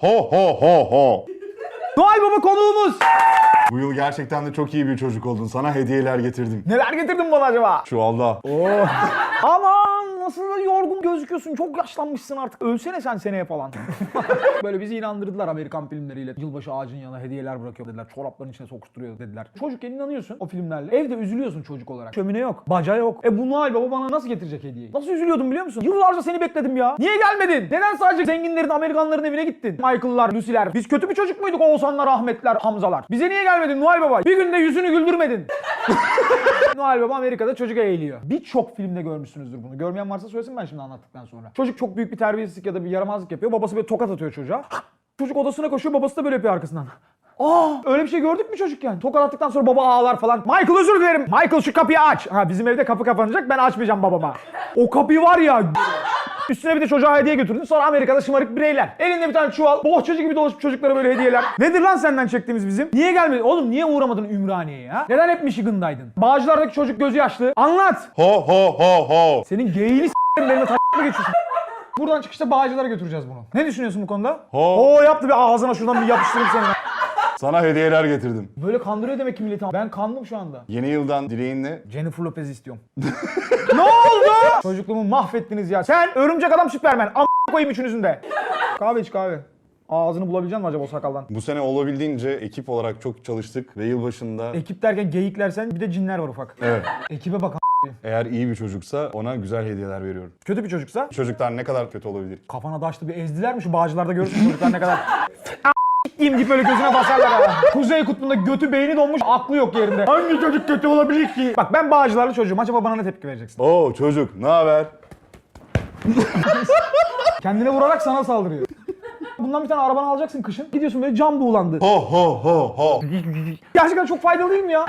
Ho ho ho ho. Noel Baba konuğumuz. Bu yıl gerçekten de çok iyi bir çocuk oldun. Sana hediyeler getirdim. Neler getirdin bana acaba? Çuvalda. Aman nasıl da yorgun gözüküyorsun. Çok yaşlanmışsın artık. Ölsene sen seneye falan. Böyle bizi inandırdılar Amerikan filmleriyle. Yılbaşı ağacın yanına hediyeler bırakıyor dediler. Çorapların içine sokuşturuyor dediler. Çocukken inanıyorsun o filmlerle. Evde üzülüyorsun çocuk olarak. Şömine yok. Baca yok. E bu Noel Baba bana nasıl getirecek hediyeyi? Nasıl üzülüyordum biliyor musun? Yıllarca seni bekledim ya. Niye gelmedin? Neden sadece zenginlerin, Amerikanların evine gittin? Michael'lar, Lucy'ler. Biz kötü bir çocuk muyduk Oğuzhanlar, Ahmetler, Hamzalar? Bize niye gelmedin Noel Baba? Bir günde yüzünü güldürmedin. Noel Baba Amerika'da çocuk eğiliyor. Birçok filmde görmüşsünüzdür bunu. Görmeyen varsa söylesin ben şimdi anlattıktan sonra. Çocuk çok büyük bir terbiyesizlik ya da bir yaramazlık yapıyor. Babası böyle tokat atıyor çocuğa. Çocuk odasına koşuyor babası da böyle yapıyor arkasından. Aa öyle bir şey gördük mü çocukken? Tokat attıktan sonra baba ağlar falan. Michael özür dilerim. Michael şu kapıyı aç. Ha bizim evde kapı kapanacak ben açmayacağım babama. O kapıyı var ya Üstüne bir de çocuğa hediye götürdün. Sonra Amerika'da şımarık bireyler. Elinde bir tane çuval. Bohçacı gibi dolaşıp çocuklara böyle hediyeler. Nedir lan senden çektiğimiz bizim? Niye gelmedin? Oğlum niye uğramadın Ümraniye'ye ha? Neden hep Michigan'daydın? Bağcılar'daki çocuk gözü yaşlı. Anlat. Ho ho ho ho. Senin geyini s**erim benimle taşla geçiyorsun. Buradan çıkışta Bağcılar'a götüreceğiz bunu. Ne düşünüyorsun bu konuda? Ho. Oo yaptı bir ağzına şuradan bir yapıştırayım seni. Sana hediyeler getirdim. Böyle kandırıyor demek ki milleti. Ben kandım şu anda. Yeni yıldan dileğin ne? Jennifer Lopez istiyorum. ne oldu? Çocukluğumu mahvettiniz ya. Sen örümcek adam Süpermen. Am koyayım üçünüzün de. Kahve iç kahve. Ağzını bulabilecek misin acaba o sakaldan? Bu sene olabildiğince ekip olarak çok çalıştık ve yılbaşında Ekip derken geyikler sen bir de cinler var ufak. evet Ekibe bak. eğer iyi bir çocuksa ona güzel hediyeler veriyorum. Kötü bir çocuksa Çocuklar ne kadar kötü olabilir? kafana daşlı bir ezdiler mi şu bağcılarda görürsün çocuklar ne kadar diyeyim deyip böyle gözüne basarlar ha. Kuzey kutbunda götü beyni donmuş aklı yok yerinde. Hangi çocuk kötü olabilir ki? Bak ben bağcılarlı çocuğum acaba bana ne tepki vereceksin? Oo çocuk ne haber? Kendine vurarak sana saldırıyor. Bundan bir tane arabanı alacaksın kışın. Gidiyorsun böyle cam buğulandı. Ho ho ho ho. Gerçekten çok faydalı değil mi ya?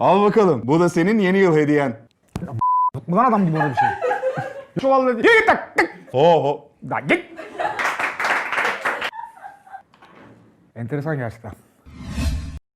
Al bakalım. Bu da senin yeni yıl hediyen. Ulan adam gibi orada bir şey. Yürü git lan. Ho ho. Lan git. Enteresan gerçekten.